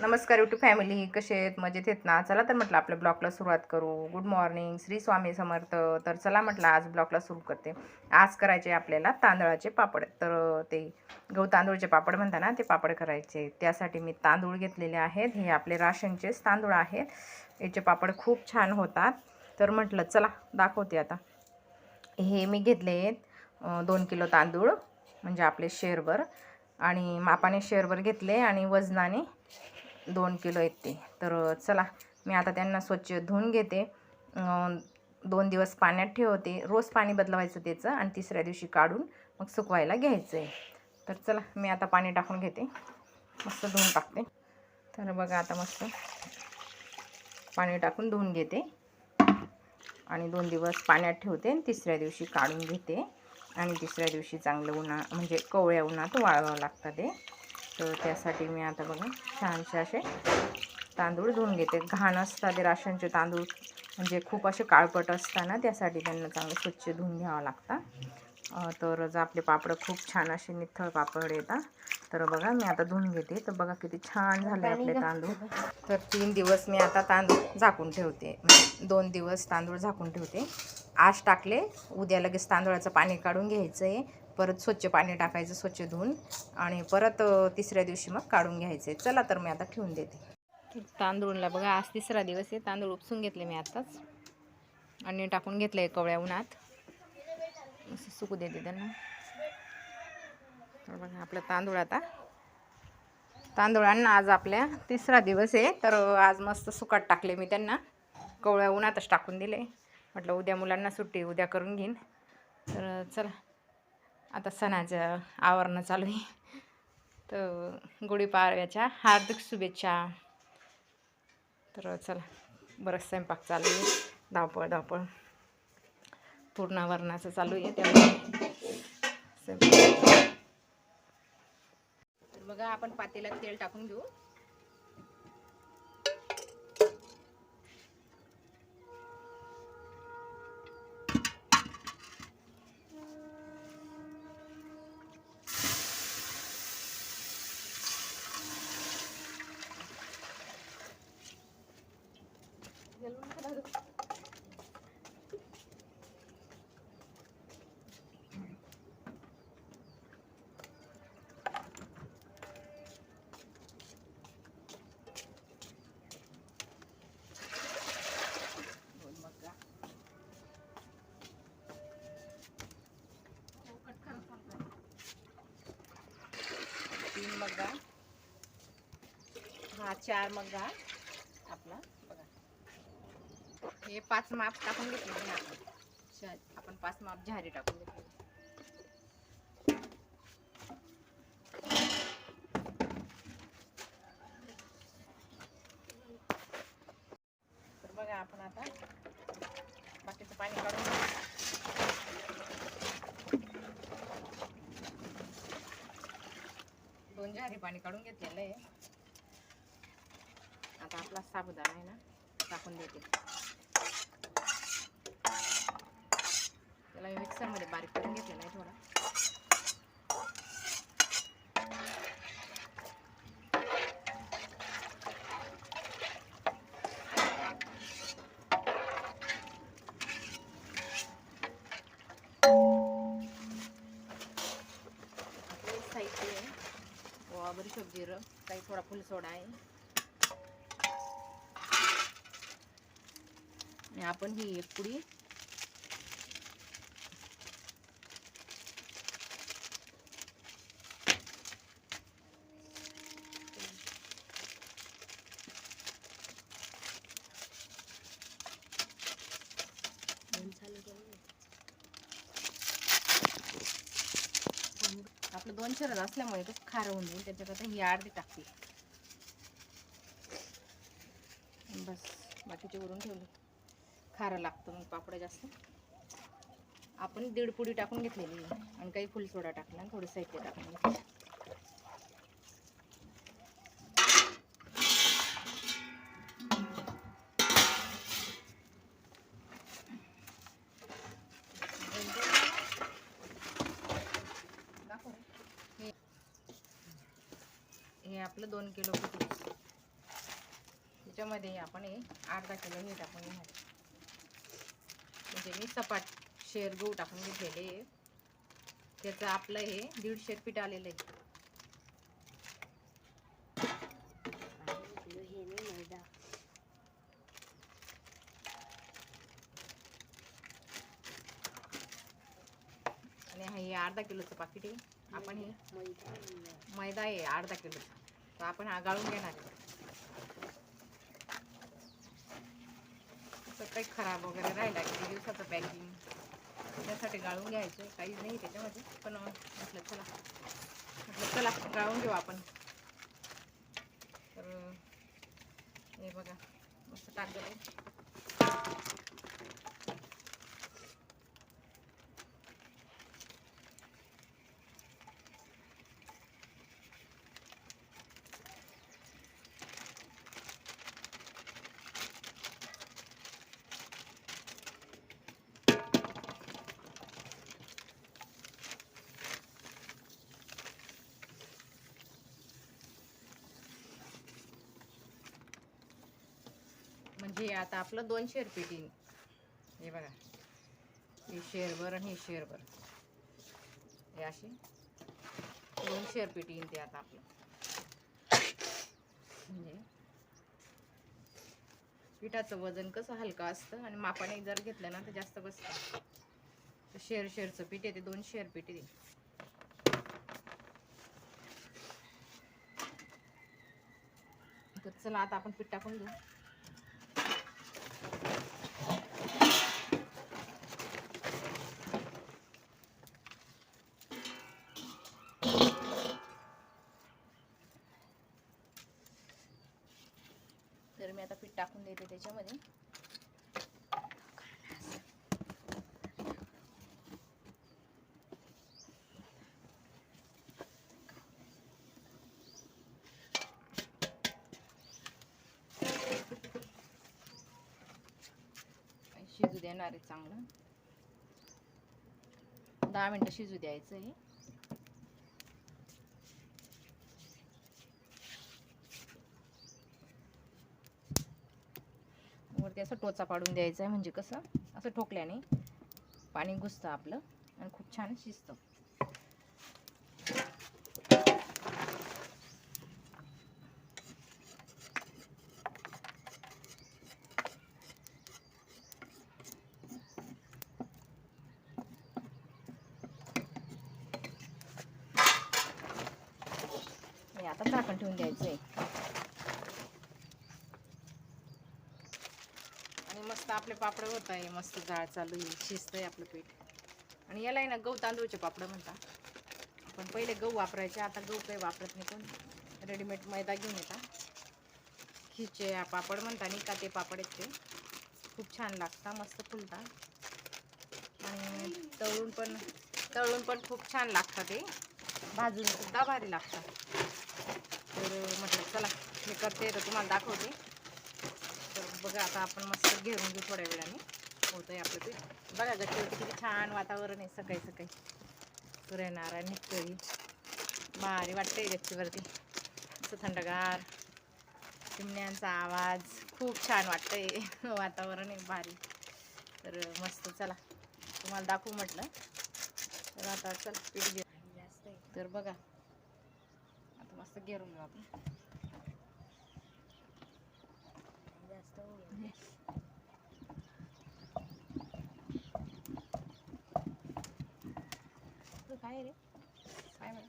नमस्कार YouTube family कसे आहेत? मजेत आहेत ना? चला तर म्हटलं आपल्या ब्लॉगला सुरुवात करू. Good morning Shri Swami Samarth. तर चला म्हटलं आज ब्लॉगला सुरू करते. आज करायचे आपल्याला तांदळाचे पापड. तर ते गहू तांदूळचे पापड म्हणता ना ते पापड करायचे. त्यासाठी मी तांदूळ घेतलेले आहेत. हे आपले राशनचेच तांदूळ आहेत. याचे पापड खूप छान होतात. तर म्हटलं चला दाखवते आता. हे मी घेतले आहेत दोन किलो तांदूळ म्हणजे आपले शेरभर आणि मापाने शेरभर घेतले आणि वजनाने दोन किलो आहेत ते. तर चला मी आता त्यांना स्वच्छ धुवून घेते. दोन दिवस पाण्यात ठेवते. रोज पाणी बदलवायचं त्याचं आणि तिसऱ्या दिवशी काढून मग सुकवायला घ्यायचं आहे तर चला मी आता पाणी टाकून घेते. मस्त धुवून टाकते. तर बघा आता मस्त पाणी टाकून धुवून घेते. आणि दोन दिवस पाण्यात ठेवते आणि तिसऱ्या दिवशी काढून घेते. आणि तिसऱ्या दिवशी चांगलं उन्हा म्हणजे कवळ्या उन्हात वाळवावं लागतं ते. तर त्यासाठी मी आता बघा छानसे असे तांदूळ धुवून घेते. घाण असतात ते राशनचे तांदूळ म्हणजे खूप असे काळपट असतात ना त्यासाठी त्यांना चांगलं स्वच्छ धुवून घ्यावं लागतं. अं, तर ज आपले पापड खूप छान असे निथळ पापड येतात. तर बघा मी आता धुवून घेते. तर बघा किती छान झाले आपले तांदूळ. तर तीन दिवस मी आता तांदूळ झाकून ठेवते. म्हणजे दोन दिवस तांदूळ झाकून ठेवते. आज टाकले. उद्या लगेच तांदूळाचं पाणी काढून घ्यायचं आहे परत स्वच्छ पाणी टाकायचं स्वच्छ धुवून आणि परत तिसऱ्या दिवशी मग काढून घ्यायचे. चला तर मी आता ठेवून देते. तांदूळला बघा आज तिसरा दिवस आहे. तांदूळ उपसून घेतले मी आत्ताच. आणि टाकून घेतले कवळ्या उन्हात. असं सुकू देते त्यांना. तर बघा आपला तांदूळ आता. तांदूळांना आज आपल्या तिसरा दिवस आहे. तर आज मस्त सुकाट टाकले मी त्यांना. कवळ्या उन्हातच टाकून दिले. म्हटलं उद्या मुलांना सुट्टी उद्या करून घेईन. तर चला. आता सणाचं आवरणं चालू आहे. तर गुढीपाडव्याच्या हार्दिक शुभेच्छा. तर चला बरंच स्वयंपाक चालू आहे. धावपळ धावपळ. पूर्ण वरणाचं चालू आहे त्यामुळे स्वयंपाक. तर बघा आपण पातेला तेल टाकून घेऊ तीन मग्गा हा चार मग्गा आपला. बघा. हे पाच माप टाकून घेतले आपण. आपण पाच माप झारी टाकून घेतले तर बघा आपण आता बाकीचं पाणी काढून घेऊ. दोन पाणी काढून घेतलेलं आहे. आता आपला साबुदाणा आहे ना टाकून देते त्याला मी मिक्सरमध्ये बारीक करून घेतलेला आहे थोडा आपलं साहित्य आहे जिरं काही थोडा फुलसोडा आहे. आणि आपण ही एक पुडी आपलं असल्यामुळे खूप खारं होऊन जाईल त्याच्याकरता ही अर्धी टाकते. बस बाकीचे उरून ठेवले. खारं लागतं मग पापडं जास्त. आपण दीड पुडी टाकून घेतलेली आणि काही फुलसोडा टाकला आणि थोडं साहित्य टाकून घेतलं. आपलं दोन किलो पीठ त्याच्यामध्ये आपण हे अर्धा किलो हे टाकून घेणार म्हणजे मी सपाट शेर गहू टाकून घेतलेले आहे. त्याचं आपलं हे दीडशे पीठ आलेलं आहे. हे आणि हा अर्धा किलोचं पाकिट आहे. आपण हे. मैदा आहे अर्धा किलोचा. तर आपण हा गाळून घेणार आहे. असं काही खराब वगैरे राहिला किती दिवसाचं पॅकिंग त्यासाठी गाळून घ्यायचं काहीच नाही त्याच्यामध्ये. पण म्हटलं चला. म्हटलं चला गाळून घेऊ आपण. तर हे बघा मस्त टाकलं म्हणजे आता आपलं दोन शेर पीठ येईल हे बघा. हे शेरभर आणि हे शेरभर. हे असे. दोन शेर पीठ येईल ते आता आपलं. म्हणजे पिठाचं वजन कसं हलकं असतं आणि मापाने जर घेतलं ना तर जास्त बसतं. तर शेर शेरचं पीठ येते दोन शेर पीठ येते तर चला आता आपण पीठ टाकून घेऊ. मी आता पीठ टाकून देते त्याच्यामध्ये. शिजू देणार आहे चांगलं. दहा मिनटं शिजू द्यायचं आहे. असं टोचा पाडून द्यायचा आहे म्हणजे कसं असं ठोकल्याने पाणी घुसतं आपलं आणि खूप छान शिजतं हे आता झाकण ठेवून द्यायचं आहे आणि मस्त आपले पापड होत आहे मस्त जाळ चालू आहे शिजतंय आपलं पीठ. आणि याला आहे ना गहू तांदूळचे पापड म्हणतात आपण पहिले गहू वापरायचे आता गहू काही वापरत नाही कोण. रेडीमेड मैदा घेऊन येतात खिचे पापड म्हणता नाही का ते पापड आहेत ते. खूप छान लागतात मस्त फुलतात आणि तळून पण तळून पण खूप छान लागतात ते. भाजून सुद्धा भारी लागतात तर म्हटलं चला मी करते तर तुम्हाला दाखवते. बघा आता आपण मस्त घेऊन घेऊ थोड्या वेळाने. होतं आहे आपलं ते. बघा गच्चीवरती किती छान वातावरण आहे सकाळी सकाळी. सूर्यनारायण निघतोय. भारी वाटतंय गच्चीवरती असं थंडगार. चिमण्यांचा आवाज. खूप छान वाटतंय. वातावरण आहे भारी. तर मस्त चला. तुम्हाला दाखवू म्हटलं. तर आता चल पीठ घे जास्त तर बघा. आता मस्त घेरून घेऊ आपण. काय रे काय म्हणे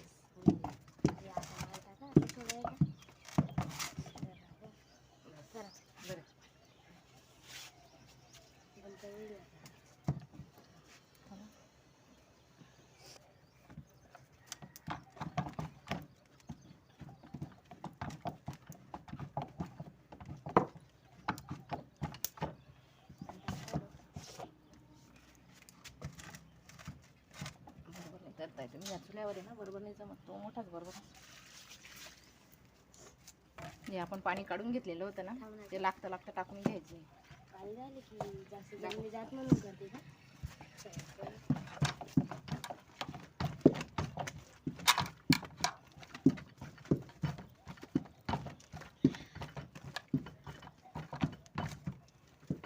हे आता मैदा का? थोडं आहे का? जरा. बरं बंद करून देऊ. बरोबर नाही करता येते मी या चुल्यावर आहे ना बरोबर नाही जमत. तो मोठाच बरोबर हे आपण पाणी काढून घेतलेलं होतं ना ते लागतं लागतं टाकून घ्यायचं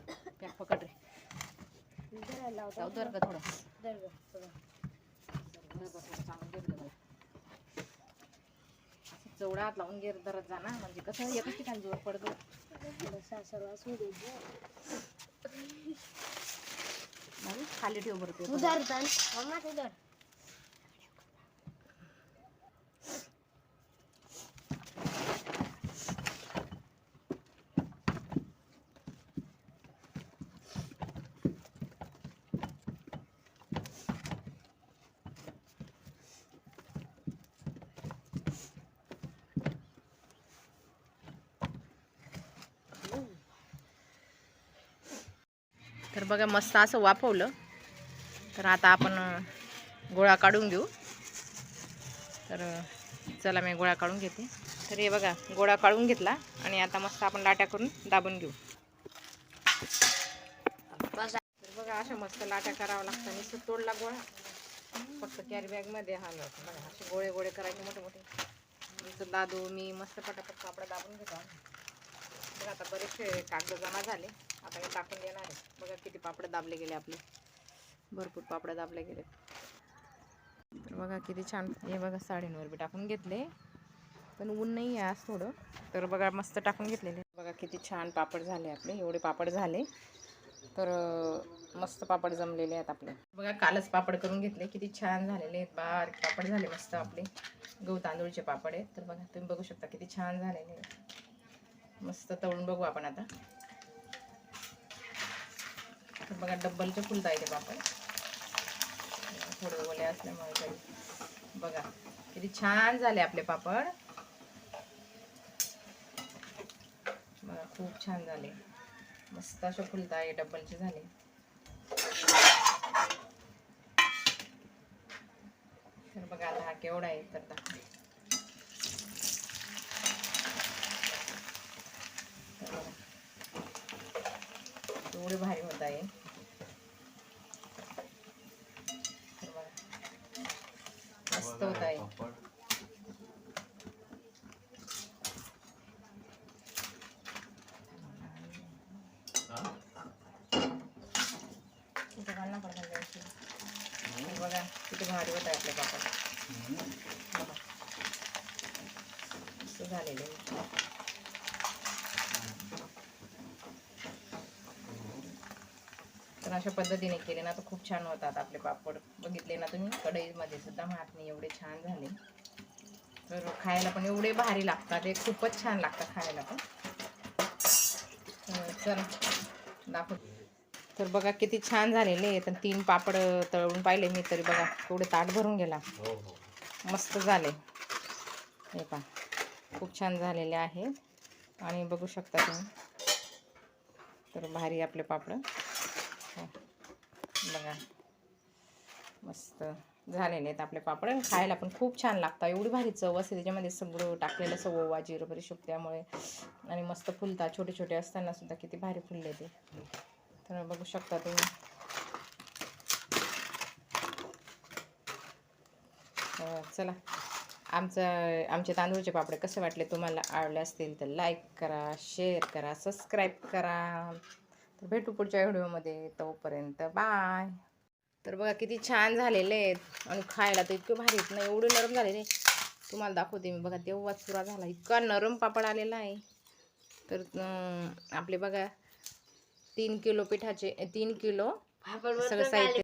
पकड रे. जाऊ दर का थोडं. चवडा हात लावून गेर धरत जा ना म्हणजे कसं एकच ठिकाणी जोर पडतो. खाली ठेव बरं ते तर बघा मस्त असं वाफवलं. तर आता आपण गोळा काढून घेऊ. तर चला मी गोळा काढून घेते. तर हे बघा गोळा काढून घेतला आणि आता मस्त आपण लाट्या करून दाबून घेऊ. तर बघा अशा मस्त लाट्या करावं लागतं नुसतं तोडला गोळा. फक्त कॅरी बॅगमध्ये हा लावतो बघा असे गोळे गोळे करायचे मोठे मोठे. जसं दादू मी मस्त पटापट कापडा दाबून घेतो. बघा आता बरेचसे कागद जमा झाले. आता हे टाकून देणार आहे. बघा किती पापड दाबले गेले आपले. भरपूर पापड दाबले गेले. तर बघा किती छान. हे बघा साडींवर बी टाकून घेतले. पण ऊन नाही आहे आज थोडं. तर बघा मस्त टाकून घेतलेले. बघा किती छान पापड झाले आपले. एवढे पापड झाले. तर मस्त पापड जमलेले आहेत आपले. बघा कालच पापड करून घेतले. किती छान झालेले आहेत. बारीक पापड झाले मस्त आपले. गहू तांदूळचे पापड आहेत. तर बघा तुम्ही बघू शकता किती छान झालेले आहेत. मस्त तळून बघू आपण आता. तर बघा डब्बलचे फुलता येते पापड थोडे ओले असल्यामुळे काही बघा किती छान झाले आपले पापड. बघा खूप छान झाले. मस्त असे फुलता आहे डब्बलचे झाले. तर बघा आता हा केवढा आहे तर दाखव तर बघा. एवढे भारी होत आहे तर बघा. मस्त होत आहे कुठं घालणार पडतं जायचं. तर बघा किती आहे आपले पापड झालेलं झालेले आहे. तर अशा पद्धतीने केले ना तर खूप छान होतात आपले पापड. बघितले ना तुम्ही? कढईमध्ये सुद्धा मातनी एवढे छान झाले. तर खायला पण एवढे भारी लागतात. ते खूपच छान लागतात खायला पण. तर दाखव तर बघा किती छान झालेले आहेत. आणि तीन पापड तळून पाहिले मी तरी बघा एवढे ताट भरून गेला. मस्त झाले. हे पा खूप छान झालेले आहेत आणि बघू शकता तुम्ही. तर भारी आपले पापड. हो. बघा. मस्त झालेले आहेत आपले पापड. खायला पण खूप छान लागतात एवढी भारी चव असते. त्याच्यामध्ये सगळं टाकलेलं सगळं ओवा जिरं बरीचशे त्यामुळे आणि मस्त फुलतात छोटे छोटे असताना सुद्धा किती भारी फुलले ते. तर बघू शकता तुम्ही. चला. आमचं आमचे तांदूळचे पापडे कसे वाटले तुम्हाला आवडले असतील तर लाईक करा शेअर करा सबस्क्राईब करा. तर भेटू पुढच्या व्हिडिओमध्ये. तोपर्यंत बाय तर बघा किती छान झालेले आहेत. आणि खायला तर इतके भारी आहेत. ना एवढे नरम झालेले तुम्हाला दाखवते मी. बघा तेव्हाच चुरा झाला. इतका नरम पापड आलेला आहे. तर आपले बघा तीन किलो पिठाचे तीन किलो पापड सगळं वरतून साहित्य